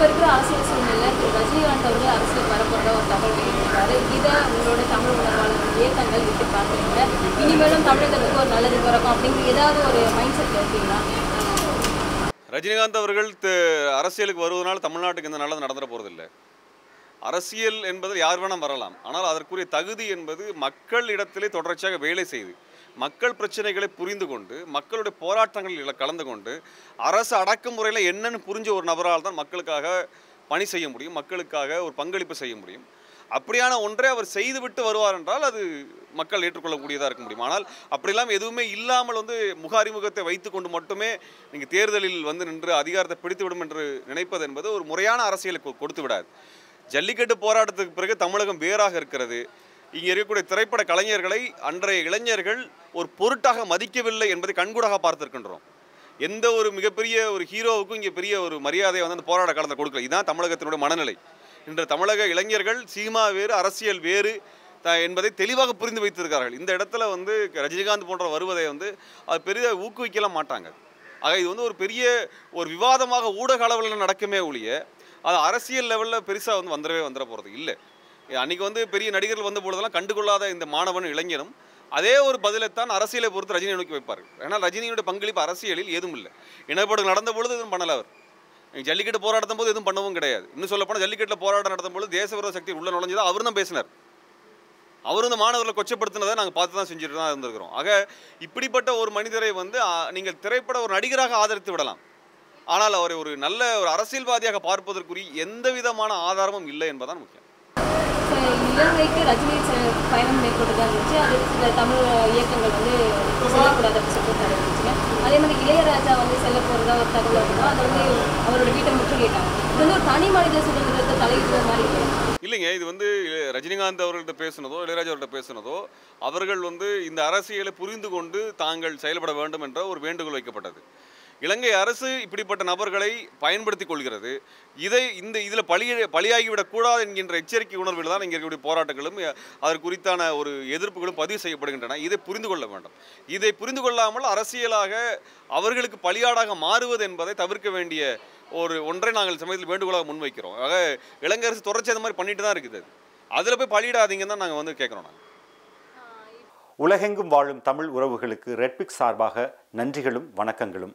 இப்போ இருக்கிற அரசியல் சூழ்நிலை திரு ரஜினிகாந்த் அவர்கள் அரசியல் வரப்போறதா ஒரு தகவல் வெளியிட்டிருக்காரு. இதை உங்களோட தமிழ் உணர்வாளர்கள் இயக்கங்கள் எப்படி பார்க்குறீங்க? இனிமேலும் தமிழகத்துக்கு ஒரு நல்லது பிறக்கும் அப்படிங்கிற ஏதாவது ஒரு மைண்ட் செட் இருக்கீங்களா? ரஜினிகாந்த் அவர்கள் அரசியலுக்கு வருவதனால் தமிழ்நாட்டுக்கு இந்த நல்லது நடந்துட போகிறதில்லை அரசியல் என்பது யார் வேணால் வரலாம். ஆனால் அதற்குரிய தகுதி என்பது மக்கள் இடத்திலே தொடர்ச்சியாக வேலை செய்து மக்கள் பிரச்சனைகளை புரிந்து கொண்டு மக்களுடைய போராட்டங்களில் கலந்து கொண்டு அரசு அடக்குமுறையில் என்னன்னு புரிஞ்ச ஒரு நபரால் தான் மக்களுக்காக பணி செய்ய முடியும் மக்களுக்காக ஒரு பங்களிப்பு செய்ய முடியும். அப்படியான ஒன்றை அவர் செய்துவிட்டு வருவார் என்றால் அது மக்கள் ஏற்றுக்கொள்ளக்கூடியதாக இருக்க முடியும். ஆனால் அப்படிலாம் எதுவுமே இல்லாமல் வந்து முக அறிமுகத்தை வைத்துக்கொண்டு மட்டுமே நீங்கள் தேர்தலில் வந்து நின்று அதிகாரத்தை பிடித்துவிடும் என்று நினைப்பது என்பது ஒரு முறையான அரசியலுக்கு கொடுத்து விடாது. ஜல்லிக்கட்டு போராட்டத்துக்கு பிறகு தமிழகம் வேறாக இருக்கிறது. இங்கே இருக்கக்கூடிய திரைப்பட கலைஞர்களை அன்றைய இளைஞர்கள் ஒரு பொருட்டாக மதிக்கவில்லை என்பதை கண்கூடாக பார்த்திருக்கின்றோம். எந்த ஒரு மிகப்பெரிய ஒரு ஹீரோவுக்கும் இங்கே பெரிய ஒரு மரியாதையை வந்து அந்த போராட்ட காலத்தில் கொடுக்கல. இதுதான் தமிழகத்தினுடைய மனநிலை. இன்று தமிழக இளைஞர்கள் சீமா வேறு அரசியல் வேறு என்பதை தெளிவாக புரிந்து வைத்திருக்கிறார்கள். இந்த இடத்துல வந்து ரஜினிகாந்த் போன்ற வருவதை வந்து அது பெரிய ஊக்குவிக்கலாம் மாட்டாங்க. ஆக இது வந்து ஒரு பெரிய ஒரு விவாதமாக ஊடக அளவில் நடக்குமே ஒழிய அது அரசியல் லெவலில் பெருசாக வந்து வந்துடவே வந்துட போகிறது இல்லை. அன்றைக்கி வந்து பெரிய நடிகர்கள் வந்த பொழுதெல்லாம் கண்டுகொள்ளாத இந்த மாணவன் இளைஞனும் அதே ஒரு பதிலைத்தான் அரசியலை பொறுத்து ரஜினியை நோக்கி வைப்பார் ஏன்னா ரஜினியுடைய பங்களிப்பு அரசியலில் ஏதும் இல்லை. இனப்படுகொலை நடந்த பொழுது எதுவும் பண்ணல அவர். ஜல்லிக்கட்டு போராட்டம் போது எதுவும் பண்ணவும் கிடையாது. இன்னும் சொல்லப்போனால் ஜல்லிக்கட்டில் போராட்டம் நடத்தும் பொழுது தேச விரோத சக்தி உள்ள நுழைஞ்சதா அவர் தான் பேசினார். அவர் இந்த மாணவர்களை கொச்சப்படுத்தினதை நாங்கள் பார்த்து தான் செஞ்சுட்டு தான் இருந்திருக்கிறோம். ஆக இப்படிப்பட்ட ஒரு மனிதரை வந்து நீங்கள் திரைப்பட ஒரு நடிகராக ஆதரித்து விடலாம். ஆனால் அவரை ஒரு நல்ல ஒரு அரசியல்வாதியாக பார்ப்பதற்குரிய எந்த விதமான ஆதாரமும் இல்லை என்பதுதான் முக்கியம். இலங்கைக்கு ரஜினி பயணம் மேற்கொண்டதாக இருந்துச்சு. அது சில தமிழ் இயக்கங்கள் வந்து செல்லக்கூடாது அப்படின்னு சொல்லிட்டு அறிவிச்சுங்க அதே மாதிரி இளையராஜா வந்து செல்ல போகிறதா ஒரு தகவல் அப்படின்னா அது வந்து அவரோட வீட்டை முற்றுகையிட்டாங்க இது வந்து ஒரு தனி மனித சுதந்திரத்தை தலையிடுற மாதிரி இல்லைங்க இது வந்து ரஜினிகாந்த் அவர்கள்ட்ட பேசுனதோ இளையராஜா அவர்கிட்ட பேசுனதோ அவர்கள் வந்து இந்த அரசியலை புரிந்து கொண்டு தாங்கள் செயல்பட வேண்டும் என்ற ஒரு வேண்டுகோள் வைக்கப்பட்டது. இலங்கை அரசு இப்படிப்பட்ட நபர்களை பயன்படுத்திக் கொள்கிறது. இதை இந்த இதில் பழி பலியாகிவிடக்கூடாது என்கின்ற எச்சரிக்கை உணர்வில் தான் இங்கே இருக்கக்கூடிய போராட்டங்களும் அதற்கு குறித்தான ஒரு எதிர்ப்புகளும் பதிவு செய்யப்படுகின்றன. இதை புரிந்து கொள்ள வேண்டும். இதை புரிந்து கொள்ளாமல் அரசியலாக அவர்களுக்கு பலியாடாக மாறுவது என்பதை தவிர்க்க வேண்டிய ஒரு ஒன்றை நாங்கள் சமயத்தில் வேண்டுகோளாக முன்வைக்கிறோம். ஆக இலங்கை அரசு தொடர்ச்சி அந்த மாதிரி பண்ணிட்டு தான் இருக்குது. அதில் போய் பலியிடாதீங்கன்னு தான் நாங்கள் வந்து கேட்குறோம் நாங்கள் உலகெங்கும் வாழும் தமிழ் உறவுகளுக்கு ரெட்பிக் சார்பாக நன்றிகளும் வணக்கங்களும்.